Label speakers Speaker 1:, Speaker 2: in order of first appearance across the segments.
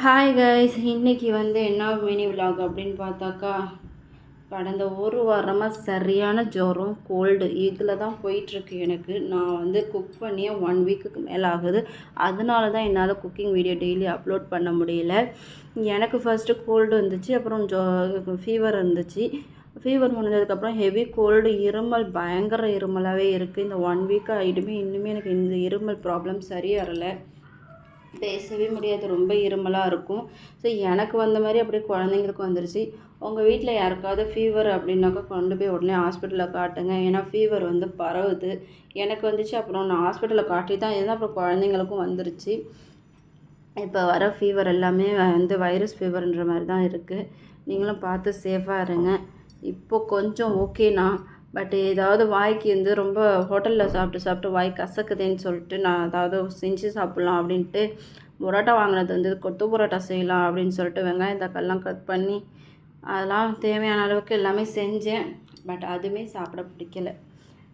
Speaker 1: Hi guys இன்னைக்கு வந்து என்ன மினி vlog அப்படின்னு பார்த்தாக்கா கடந்த ஒரு வாரமாக சரியான ஜுரம் கோல்டு இதில் தான் போயிட்டுருக்கு எனக்கு. நான் வந்து குக் பண்ணியே ஒன் வீக்குக்கு மேலே ஆகுது. அதனால தான் என்னால் குக்கிங் வீடியோ டெய்லி அப்லோட் பண்ண முடியல. எனக்கு ஃபஸ்ட்டு கோல்டு வந்துச்சு அப்புறம் ஜோ ஃபீவர் இருந்துச்சு. ஃபீவர் முடிஞ்சதுக்கப்புறம் ஹெவி கோல்டு இருமல் பயங்கர இருமலாகவே இருக்குது இந்த ஒன் வீக் ஆகிடுமே இன்னுமே எனக்கு இந்த இருமல் ப்ராப்ளம் சரியாகலை பேசவே முடியாது. ரொம்ப இருமலாக இருக்கும். ஸோ எனக்கு வந்த மாதிரி அப்படியே குழந்தைங்களுக்கு வந்துருச்சு. உங்கள் வீட்டில் யாருக்காவது ஃபீவர் அப்படின்னாக்கா கொண்டு போய் உடனே ஹாஸ்பிட்டலில் காட்டுங்க. ஏன்னா ஃபீவர் வந்து பரவுது. எனக்கு வந்துச்சு. அப்புறம் நான் ஹாஸ்பிட்டலில் காட்டி தான் இருந்தால் அப்புறம் குழந்தைங்களுக்கும் வந்துருச்சு. இப்போ வர ஃபீவர் எல்லாமே வந்து வைரஸ் ஃபீவர்ன்ற மாதிரி தான் இருக்குது நீங்களும் பார்த்து சேஃபாக இருங்க. இப்போ கொஞ்சம் ஓகேண்ணா பட் ஏதாவது வாய்க்கு வந்து ரொம்ப ஹோட்டலில் சாப்பிட்டு சாப்பிட்டு வாய் கசக்குதுன்னு சொல்லிட்டு நான் அதாவது செஞ்சு சாப்பிட்லாம் அப்படின்ட்டு பரோட்டா வாங்கினது வந்து கொத்து பரோட்டா செய்யலாம் அப்படின்னு சொல்லிட்டு வெங்காயம் தக்காளிலாம் கட் பண்ணி அதெல்லாம் தேவையான அளவுக்கு எல்லாமே செஞ்சேன். பட் அதுவுமே சாப்பிட பிடிக்கல.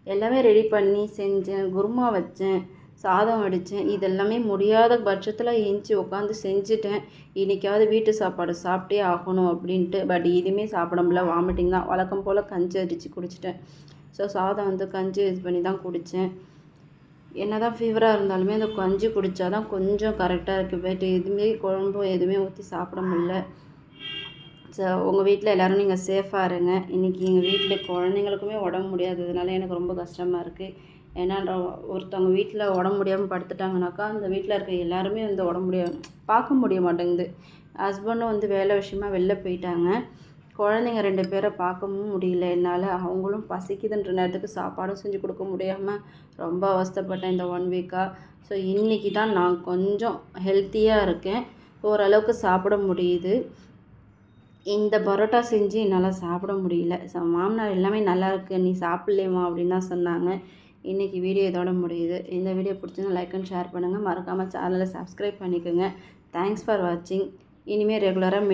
Speaker 1: எல்லாமே ரெடி பண்ணி செஞ்சேன். குருமா வச்சேன். சாதம் வடித்தேன். இதெல்லாமே முடியாத பட்சத்தில் ஏஞ்சி உட்காந்து செஞ்சுட்டேன். இன்றைக்காவது வீட்டு சாப்பாடு சாப்பிட்டே ஆகணும் அப்படின்ட்டு. பட் இதுவுமே சாப்பிட முடியல. வாமிட்டிங் தான். வழக்கம் போல் கஞ்சி அடித்து குடிச்சிட்டேன். ஸோ சாதம் வந்து கஞ்சி இது பண்ணி தான் குடித்தேன் என்ன தான் ஃபீவராக இருந்தாலுமே அந்த கஞ்சி குடித்தா தான் கொஞ்சம் கரெக்டாக இருக்குது பட் எதுவுமே குழம்பு எதுவுமே ஊற்றி சாப்பிட முடியல. ஸோ உங்கள் வீட்டில் எல்லோரும் நீங்கள் சேஃபாக இருங்க. இன்றைக்கி எங்கள் வீட்டில் குழந்தைங்களுக்குமே உடம்பு முடியாததுனால எனக்கு ரொம்ப கஷ்டமாக இருக்குது ஏன்னா ஒருத்தவங்க வீட்டில் உடம்பு முடியாமல் படுத்துட்டாங்கனாக்கா அந்த வீட்டில் இருக்க எல்லாருமே வந்து உடம்பு முடியாது பார்க்க முடிய மாட்டேங்குது. ஹஸ்பண்டும் வந்து வேலை விஷயமா வெளில போயிட்டாங்க. குழந்தைங்க ரெண்டு பேரை பார்க்கவும் முடியல. என்னால் அவங்களும் பசிக்குதுன்ற நேரத்துக்கு சாப்பாடும் செஞ்சு கொடுக்க முடியாமல் ரொம்ப அவஸ்தைப்பட்டேன் இந்த ஒன் வீக்காக ஸோ இன்றைக்கி தான் நான் கொஞ்சம் ஹெல்த்தியாக இருக்கேன். ஓரளவுக்கு சாப்பிட முடியுது. இந்த பரோட்டா செஞ்சு என்னால் சாப்பிட முடியல. ஸோ மாமனார் எல்லாமே நல்லா இருக்குது நீ சாப்பிட்லேம்மா அப்படின்னு தான் சொன்னாங்க. இன்றைக்கி வீடியோ இதோட முடியுது. இந்த வீடியோ பிடிச்சதுன்னா லைக் அண்ட் ஷேர் பண்ணுங்கள் மறக்காமல் சேனலை சப்ஸ்கிரைப் பண்ணிக்கோங்க. தேங்க்ஸ் ஃபார் வாட்சிங் இனிமேல் ரெகுலராக